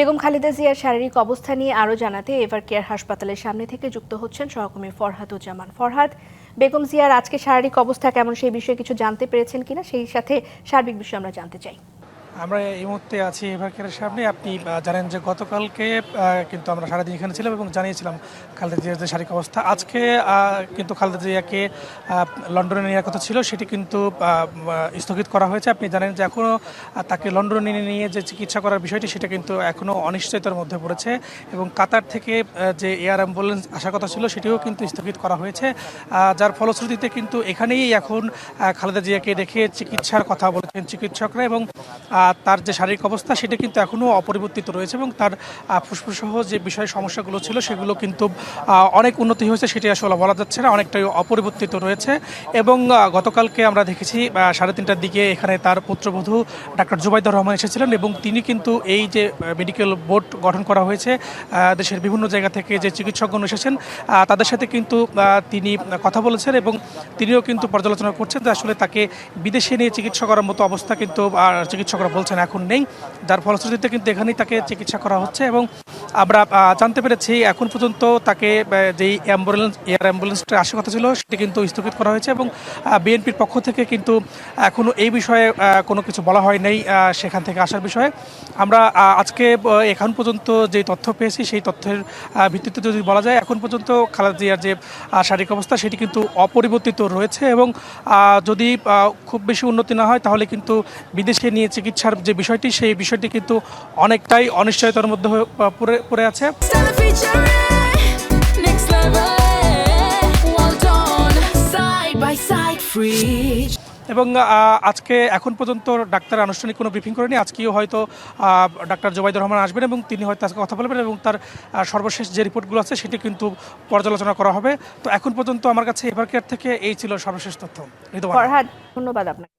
বেগম খালেদা জিয়ার শারীরিক অবস্থা নিয়ে আরও জানাতে এভার কেয়ার হাসপাতালের সামনে থেকে যুক্ত হচ্ছেন সহকর্মী ফরহাদুজ্জামান। ফরহাদ, বেগম জিয়ার আজকে শারীরিক অবস্থা কেমন, সেই বিষয়ে কিছু জানতে পেরেছেন কিনা? সেই সাথে সার্বিক বিষয়ে আমরা জানতে চাই। আমরা এই মুহূর্তে আছি এভারকেয়ারের সামনে আপনি জানেন যে গতকালকে কিন্তু আমরা সারাদিন এখানে ছিলাম এবং জানিয়েছিলাম খালেদা জিয়ার যে শারীরিক অবস্থা। আজকে কিন্তু খালেদা জিয়াকে লন্ডনে নেওয়ার কথা ছিল, সেটি কিন্তু স্থগিত করা হয়েছে। আপনি জানেন যে এখনও তাকে লন্ডনে নিয়ে যে চিকিৎসা করার বিষয়টি, সেটা কিন্তু এখনও অনিশ্চয়তার মধ্যে পড়েছে এবং কাতার থেকে যে এয়ার অ্যাম্বুলেন্স আসার কথা ছিল, সেটিও কিন্তু স্থগিত করা হয়েছে। যার ফলশ্রুতিতে কিন্তু এখানেই এখন খালেদা জিয়াকে রেখে চিকিৎসার কথা বলেছেন চিকিৎসকরা এবং তার যে শারীরিক অবস্থা, সেটা কিন্তু এখনও অপরিবর্তিত রয়েছে এবং তার ফুসফুস সহ যে বিষয় সমস্যাগুলো ছিল, সেগুলো কিন্তু অনেক উন্নতি হয়েছে, সেটি আসলে বলা যাচ্ছে না, অনেকটাই অপরিবর্তিত রয়েছে। এবং গতকালকে আমরা দেখেছি সাড়ে তিনটার দিকে এখানে তার পুত্রবধূ ডাক্তার জুবাইদুর রহমান এসেছিলেন এবং তিনি কিন্তু এই যে মেডিকেল বোর্ড গঠন করা হয়েছে দেশের বিভিন্ন জায়গা থেকে যে চিকিৎসকগণ এসেছেন তাদের সাথে কিন্তু তিনি কথা বলেছেন এবং তিনিও কিন্তু পর্যালোচনা করছেন যে আসলে তাকে বিদেশে নিয়ে চিকিৎসা করার মতো অবস্থা কিন্তু আর চিকিৎসকরা বলছেন এখন নেই। যার ফলশ্রুতিতে কিন্তু এখানেই তাকে চিকিৎসা করা হচ্ছে এবং আমরা জানতে পেরেছি এখন পর্যন্ত তাকে যেই অ্যাম্বুলেন্স এয়ার অ্যাম্বুলেন্সটা আসার কথা ছিল সেটি কিন্তু স্থগিত করা হয়েছে এবং বিএনপির পক্ষ থেকে কিন্তু এখনও এই বিষয়ে কোনো কিছু বলা হয় নাই সেখান থেকে আসার বিষয়ে। আমরা আজকে এখন পর্যন্ত যে তথ্য পেয়েছি সেই তথ্যের ভিত্তিতে যদি বলা যায় এখন পর্যন্ত খালেদা জিয়ার যে শারীরিক অবস্থা সেটি কিন্তু অপরিবর্তিত রয়েছে এবং যদি খুব বেশি উন্নতি না হয় তাহলে কিন্তু বিদেশে নিয়ে চিকিৎসার যে বিষয়টি সেই বিষয়টি কিন্তু অনেকটাই অনিশ্চয়তার মধ্যে হয়ে, পড়ে আছে. এবং আজকে এখন পর্যন্ত ডাক্তার আনুষ্ঠানিক কোনো ব্রিফিং করেনি। আজকেও হয়তো আহ, ডাক্তার জোবাইদুর রহমান আসবেন এবং তিনি হয়তো আজকে কথা বলবেন এবং তার সর্বশেষ যে রিপোর্টগুলো আছে সেটি কিন্তু পর্যালোচনা করা হবে। তো এখন পর্যন্ত আমার কাছে এভার কেয়ার থেকে এই ছিল সর্বশেষ তথ্য। ধন্যবাদ আপনাকে।